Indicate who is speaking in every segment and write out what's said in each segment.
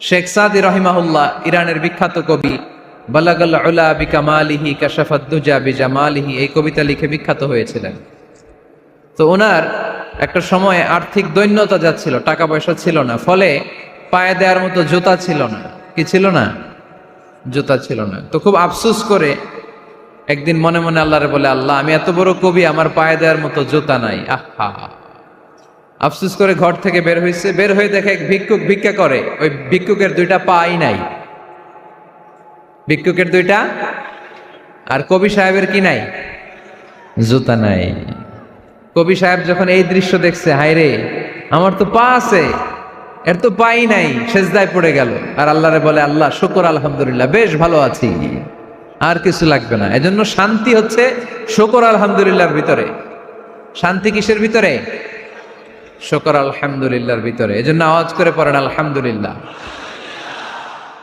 Speaker 1: শেখ সাদি রহিমাহুল্লাহ ইরানের বিখ্যাত কবি, বালাগাল উলা বিকামালিহি কাশাফাদ্দুজা বিজামালিহি, এই কবিতা লিখে বিখ্যাত হয়েছিলেন। তো ওনার একটা সময় আর্থিক দৈন্যতা যাচ্ছিল টাকা পয়সা ছিল না, ফলে পায়ে দেওয়ার মতো জুতা ছিল না। কি ছিল না? জুতা ছিল না। তো খুব আফসোস করে একদিন মনে মনে আল্লাহরে বলে, আল্লাহ, আমি এত বড় কবি, আমার পায়ে দেওয়ার মতো জুতা নাই। আহা। আফসোস করে ঘর থেকে বের হয়েছে, বের হয়ে দেখে এক ভিক্ষুক ভিক্ষা করে। ওই ভিক্ষুকের দুইটা পাই নাই। ভিক্ষুকের দুইটা আর কবি সাহেবের কি নাই? জুতা নাই। কবি সাহেব যখন এই দৃশ্য দেখছে, হায় রে, আমার তো পা আছে, এর তো পাই নাই, সেজদায় পড়ে গেল। আর আল্লাহরে বলে, আল্লাহ, শুকর, আলহামদুলিল্লাহ, বেশ ভালো আছি। আর কিছু লাগবে না। এজন্য শান্তি হচ্ছে শুকর, আলহামদুলিল্লাহর ভিতরে। শান্তি কিসের ভিতরে? শুকর আলহামদুলিল্লাহর ভিতরে। এজন্য আওয়াজ করে পড়েন, আলহামদুলিল্লাহ।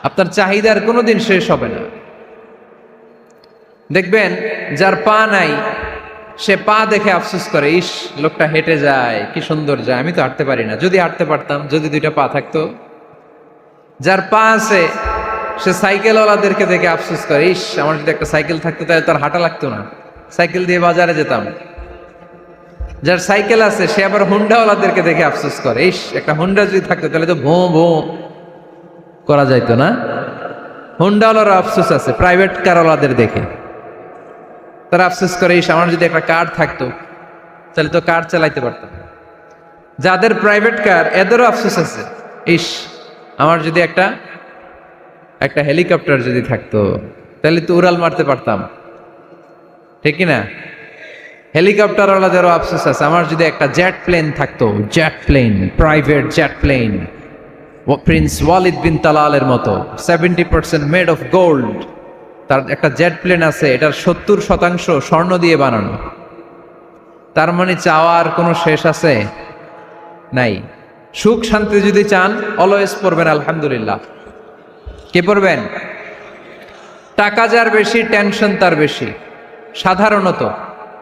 Speaker 1: আপনার চাহিদার কোনোদিন শেষ হবে না। দেখবেন, যার পা নাই, সে পা দেখে আফসোস করে, ইস, লোকটা হেঁটে যায়, কি সুন্দর যায়, আমি তো হাঁটতে পারি না। যদি হাঁটতে পারতাম, যদি দুইটা পা থাকতো। যার পা আছে, সে সাইকেলওয়ালাদেরকে দেখে আফসোস করে, ইস, আমার যদি একটা সাইকেল থাকতো, তাহলে তার হাঁটা লাগতো না। সাইকেল দিয়ে বাজারে যেতাম। যার সাইকেল আছে, সে আবার হুন্ডাওয়ালাদেরকে দেখে আফসোস করে। ইস, একটা হুন্ডা যদি থাকতো, তাহলে তো ভো ভো করা যাইতো না। হুন্ডাওয়ালারও আফসোস আছে, প্রাইভেট কারওয়ালাদের দেখে। তারা আফসোস করে, ইস, আমার যদি একটা কার থাকতো, তাহলে তো কার চালাইতে পারতাম। যাদের প্রাইভেট কার, এদেরও আফসোস আছে, ইস, আমার যদি একটা একটা হেলিকপ্টার যদি থাকতো, তাহলে তো উড়াল মারতে পারতাম। ঠিক না? হেলিকপ্টারওয়ালাদেরও আফসোস আছে। আমার যদি একটা জেট প্লেন থাকতো jet plane private jet plane prince Waleed bin তালালের মতো seventy percent made of gold তার একটা জেট প্লেন আছে, এটার সত্তর শতাংশ স্বর্ণ দিয়ে বানানো। তার মানে চাওয়ার কোনো শেষ আছে? নাই। সুখ শান্তি যদি চান অলওয়েজ পড়বেন, আলহামদুলিল্লাহ। কে পড়বেন? টাকা যার বেশি টেনশন তার বেশি। সাধারণত।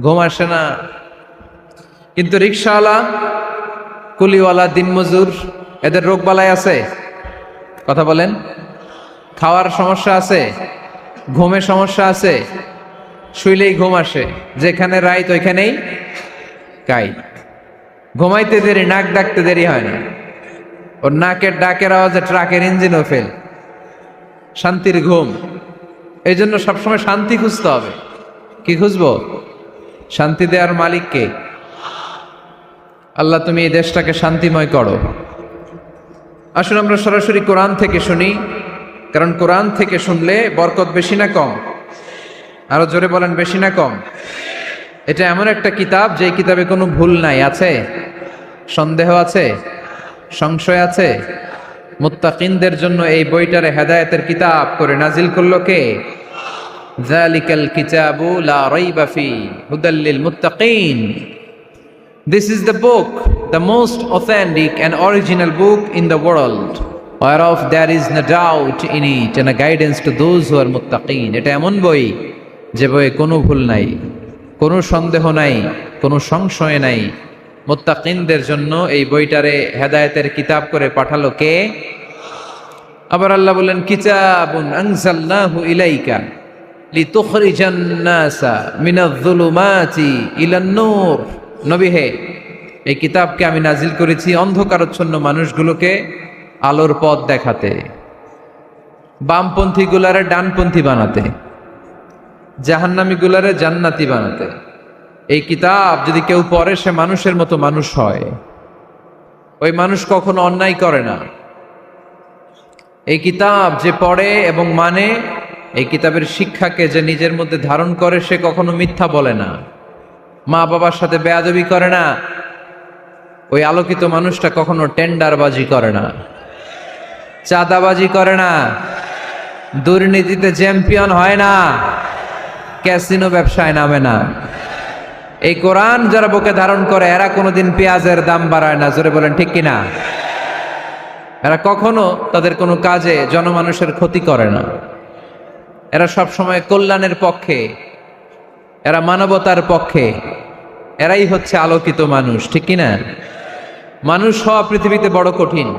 Speaker 1: ঘুম আসে না। কিন্তু রিক্সাওয়ালা কুলিওয়ালা, দিনমজুর, এদের রোগ বালাই আছে? কথা বলেন। খাওয়ার সমস্যা আছে? ঘুমের সমস্যা আছে? শুইলেই ঘুম আসে। যেখানে রাইত, ওইখানেই কাই ঘুমাইতে দেরি, নাক ডাকতে দেরি হয় না। ওর নাকের ডাকের আওয়াজে ট্রাকের ইঞ্জিনও ফেল। শান্তির ঘুম। এই জন্য সবসময় শান্তি খুঁজতে হবে। কি খুঁজবো? শান্তি দেওয়ার মালিককে আল্লাহ, তুমি এই দেশটাকে শান্তিময় করো। আসুন আমরা সরাসরি কোরআন থেকে শুনি, কারণ কোরআন থেকে শুনলে বরকত বেশি না কম? আরও জোরে বলেন, বেশি না কম? এটা এমন একটা কিতাব যে কিতাবে কোনো ভুল নাই, আছে? সন্দেহ আছে? সংশয় আছে? মুত্তাকিনদের জন্য এই বইটারে হেদায়েতের কিতাব করে নাজিল করল কে? জালিকাল কিতাবু লা রাইবা ফি হুদাল্লিল মুত্তাকিন This is the book, the most authentic and original book in the world, whereof there is no doubt in it and a guidance to those who are muttaqin. এটা এমন বই যে বইয়ে কোনো ভুল নাই কোনো সন্দেহ নাই কোনো সংশয় নাই মুত্তাকিনদের জন্য এই বইটারে হেদায়েতের কিতাব করে পাঠালো কে আবার আল্লাহ বলেন কিতাবুন আনজালনাহু ইলাইকা এই কিতাবকে আমি নাজিল করেছি অন্ধকারচ্ছন্ন মানুষগুলোকে আলোর পথ দেখাতে বামপন্থী গুলারে ডানপন্থী বানাতে জাহান্নামী গুলারে জান্নাতি বানাতে। এই কিতাব যদি কেউ পড়ে, সে মানুষের মতো মানুষ হয়। ওই মানুষ কখনো অন্যায় করে না। এই কিতাব যে পড়ে এবং মানে এই কিতাবের শিক্ষাকে যে নিজের মধ্যে ধারণ করে, সে কখনো মিথ্যা বলে না। মা বাবার সাথে বেয়াদবি করে না। ওই আলোকিত মানুষটা কখনো টেন্ডারবাজি করে না। চাঁদাবাজি করে না। দুর্নীতিতে চ্যাম্পিয়ন হয় না। ক্যাসিনো ব্যবসায় নামে না। এই কোরআন যারা বুকে ধারণ করে, এরা কোনোদিন পেঁয়াজের দাম বাড়ায় না। জোরে বলেন, ঠিক কিনা? এরা কখনো তাদের কোনো কাজে জনমানুষের ক্ষতি করে না। এরা সব সময় কল্যাণের পক্ষে, এরা মানবতার পক্ষে, এরাই হচ্ছে আলোকিত মানুষ, ঠিক কিনা মানুষ হওয়া পৃথিবীতে বড় কঠিন।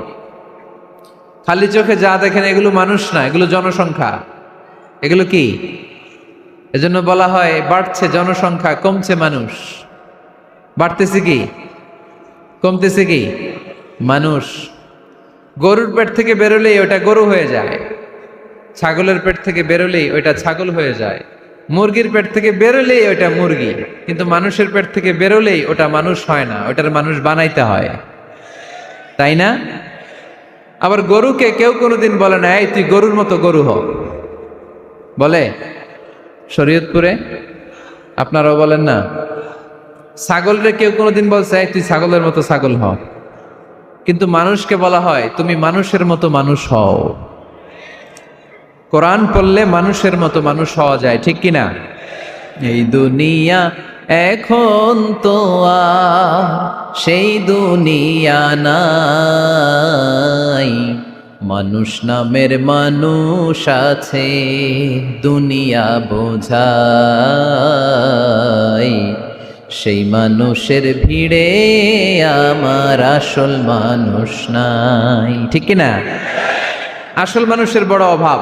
Speaker 1: খালি চোখে যা দেখেন এগুলো মানুষ না, এগুলো জনসংখ্যা। এগুলো কি? এজন্য বলা হয় বাড়ছে জনসংখ্যা, কমছে মানুষ। বাড়তেছে কি? কমতেছে কি? মানুষ। গরুর পেট থেকে বেরোলেই ওটা গরু হয়ে যায়। ছাগলের পেট থেকে বেরোলেই ওইটা ছাগল হয়ে যায়। মুরগির পেট থেকে বেরোলেই ওইটা মুরগি, কিন্তু মানুষের পেট থেকে বেরোলেই ওটা মানুষ হয় না ওটার মানুষ বানাইতে হয়। তাই না? আবার গরুকে কেউ কোনোদিন বলে না, এই, তুই গরুর মতো গরু হ। বলে? শরীয়তপুরে? আপনারাও বলেন না। ছাগলরে কেউ কোনোদিন বলছে, এই, তুই ছাগলের মতো ছাগল হ। কিন্তু মানুষকে বলা হয়, তুমি মানুষের মতো মানুষ হও। কোরআন পড়লে মানুষের মতো মানুষ হওয়া যায়, ঠিক কিনা? এই দুনিয়া এখন তো সেই দুনিয়া নাই। মানুষ নামের মানুষ আছে, দুনিয়া বোঝাই। সেই মানুষের ভিড়ে আমার আসল মানুষ নাই, ঠিক কিনা? আসল মানুষের বড় অভাব।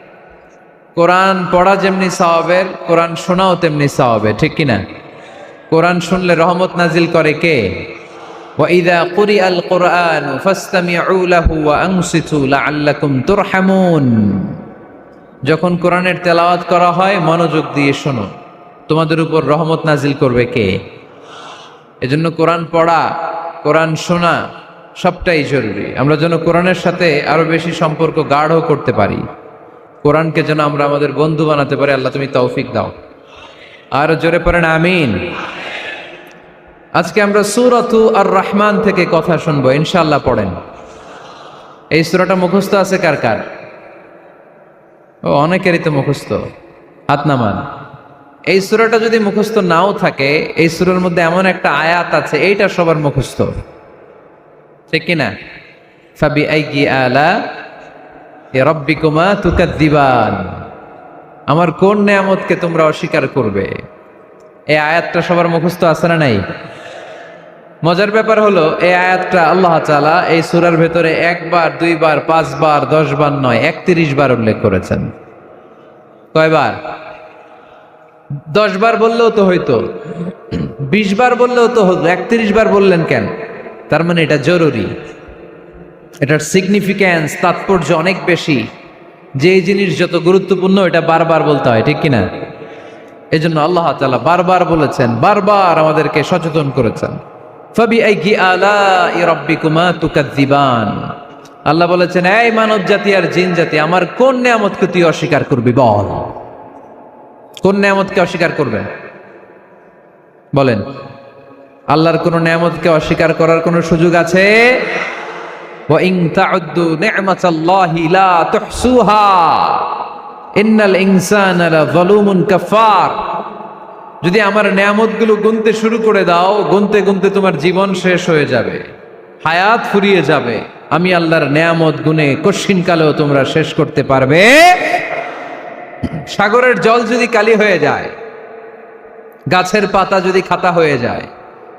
Speaker 1: কোরআন পড়া যেমনি সাওয়াবের কোরআন শোনাও তেমনি সাওয়াবের ঠিক কিনা কোরআন শুনলে রহমত নাজিল করে কে وَإِذَا قُرِئَ الْقُرْآنُ فَاسْتَمِعُوا لَهُ وَأَنصِتُوا لَعَلَّكُمْ تُرْحَمُونَ যখন কোরআনের তেলাওয়াত করা হয় মনোযোগ দিয়ে শোনো তোমাদের উপর রহমত নাজিল করবে কে এজন্য কোরআন পড়া কোরআন শোনা সবটাই জরুরি আমরা যেন কোরআনের সাথে আরো বেশি সম্পর্ক গাঢ় করতে পারি কোরআনকে যেন আমরা আমাদের বন্ধু বানাতে পারি, আল্লাহ তুমি তৌফিক দাও। আর জোরে পড়েন, আমিন। আজকে আমরা সুরাতু আর রহমান থেকে কথা শুনব ইনশাল্লাহ পড়েন। এই সুরাটা মুখস্থ আছে কার কার? ও, অনেকেরই তো মুখস্থ হাত নামান এই সুরাটা যদি মুখস্থ নাও থাকে, এই সুরের মধ্যে এমন একটা আয়াত আছে, এইটা সবার মুখস্থ। ঠিক কিনা? আলা আমার কোন নেয়ামতকে তোমরা অস্বীকার করবে? এই আয়াতটা সবার মুখস্থ আছে না নাই? মজার ব্যাপার হলো, এই আয়াতটা আল্লাহ তাআলা এই সুরার ভেতরে একবার, দুইবার, পাঁচবার, দশবার নয় একত্রিশ বার উল্লেখ করেছেন। কয়বার? দশ বার বললেও তো হইতো। বিশ বার বললেও তো হতো একত্রিশ বার বললেন কেন? তার মানে এটা জরুরি। এটার সিগনিফিক্যান্স তাৎপর্য অনেক বেশি। যে জিনিস যত গুরুত্বপূর্ণ, এটা বারবার বলতে হয়, ঠিক কিনা? এই জন্য আল্লাহ তালা বারবার বলেছেন, বারবার আমাদেরকে সচেতন করেছেন। আলা আল্লাহ বলেছেন, এই মানব জাতি আর জিন জাতি আমার কোন নিয়ামতকে তুই অস্বীকার করবি, বল। কোন নিয়ামতকে অস্বীকার করবেন? বলেন। আল্লাহর কোন নিয়ামতকে অস্বীকার করার কোন সুযোগ আছে? وَإِن تَعُدُّوا نِعْمَةَ اللَّهِ لَا تُحْصُوهَا إِنَّ الْإِنسَانَ لَظَلُومٌ كَفَّارٌ যদি আমার নিয়ামতগুলো গুনতে শুরু করে দাও গুনতে গুনতে তোমার জীবন শেষ হয়ে যাবে হায়াত ফুরিয়ে যাবে আমি আল্লাহর নিয়ামত গুনে কশিন কালেও তোমরা শেষ করতে পারবে সাগরের জল যদি কালি হয়ে যায় গাছের পাতা যদি খাতা হয়ে যায়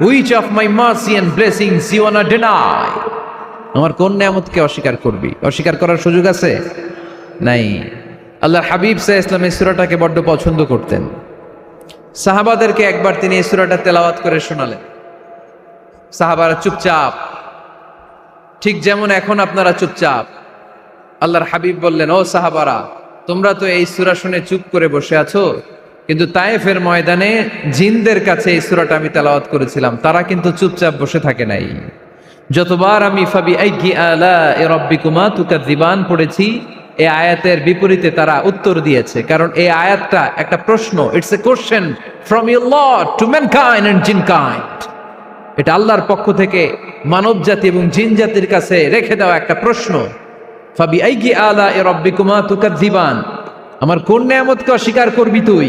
Speaker 1: which of my mercy and blessings you deny আমার কোন নিয়ামতকে অস্বীকার করবি? অস্বীকার করার সুযোগ আছে? নাই। আল্লাহর হাবিব সাহ ইসলাম এই বড্ড পছন্দ করতেন। সাহাবাদেরকে একবার তিনি এই তেলাওয়াত করে শোনালেন। সাহাবারা চুপচাপ। ঠিক যেমন এখন আপনারা চুপচাপ। আল্লাহর হাবিব বললেন, ও সাহাবারা, তোমরা তো এই সুরা শুনে চুপ করে বসে আছো? কিন্তু তায়েফের ময়দানে জিনদের কাছে এই সুরাটা আমি তেলাওয়াত করেছিলাম, তারা কিন্তু চুপচাপ বসে থাকে নাই। যতবার আমি ফাবি রব্বিকুমা তুকাদ্দিবান পড়েছি এই আয়াতের বিপরীতে তারা উত্তর দিয়েছে। কারণ এই আয়াতটা একটা প্রশ্ন it's a question from your lord to mankind and jinnkind. এটা আল্লাহর পক্ষ থেকে মানব জাতি এবং জিন জাতির কাছে রেখে দেওয়া একটা প্রশ্ন। ফাবি আইগি আলা এ রব্বিকুমা তুকাদ্দিবান আমার কোন নেয়ামতকে অস্বীকার করবি তুই?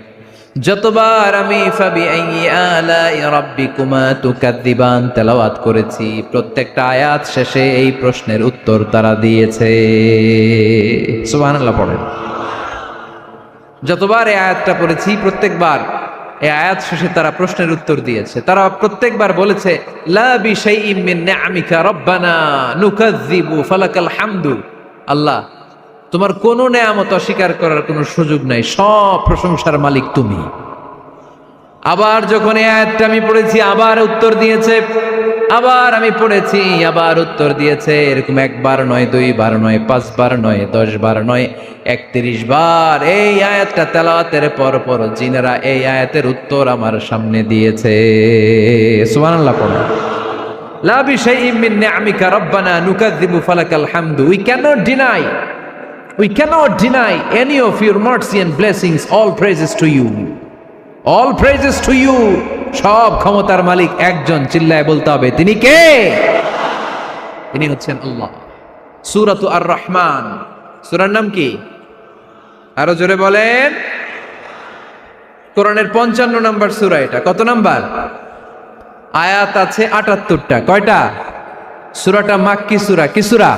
Speaker 1: যতবার আমি ফাবি আইয়ি আলাই রাব্বিকুমা তেলাওয়াত করেছি, প্রত্যেকটা আয়াত শেষে এই প্রশ্নের উত্তর তারা দিয়েছে। পড়েন। যতবার এই আয়াতটা পড়েছি, প্রত্যেকবার এই আয়াত শেষে তারা প্রশ্নের উত্তর দিয়েছে। তারা প্রত্যেকবার বলেছে, লা বিশাইইম রব্বানা নুকাযযিবু ফালাকাল হামদু। আল্লাহ তোমার কোনো নেয়ামত অস্বীকার করার কোনো সুযোগ নাই, সব প্রশংসার মালিক তুমি। আবার যখন এই আয়াতটা আমি পড়েছি, আবার উত্তর দিয়েছে, আবার আমি পড়েছি, আবার উত্তর দিয়েছে, এরকম একবার নয়, দুইবার নয়, পাঁচবার নয় দশ বার নয় একত্রিশ বার এই আয়াতটা তেলাওয়াতের পর পর জিনেরা এই আয়াতের উত্তর আমার সামনে দিয়েছে। সুবহানাল্লাহ পড়ো। লা বিশাইইম মিন নিআমিকা রব্বানা ফালাকাল হামদু। We cannot deny We cannot deny any of your mercy and blessings. All praises to you. All praises to you. সব ক্ষমতার মালিক একজন চিল্লায় বলতে হবে। তিনি কে? তিনি হচ্ছেন আল্লাহ। সুরাতু আর রহমান সুরার নাম কি? আরও জোরে বলেন। কোরআনের পঞ্চান্ন নম্বর সুরা এটা। কত নাম্বার? আয়াত আছে আটাত্তরটা। কয়টা? সুরাটা মাক্কি সুরা। কি সুরা?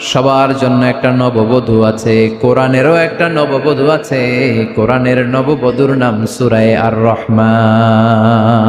Speaker 1: সবার জন্য একটা নববধূ আছে, কোরআনেরও একটা নববধূ আছে, কোরআনের নববধূর নাম সুরায় আর রহমান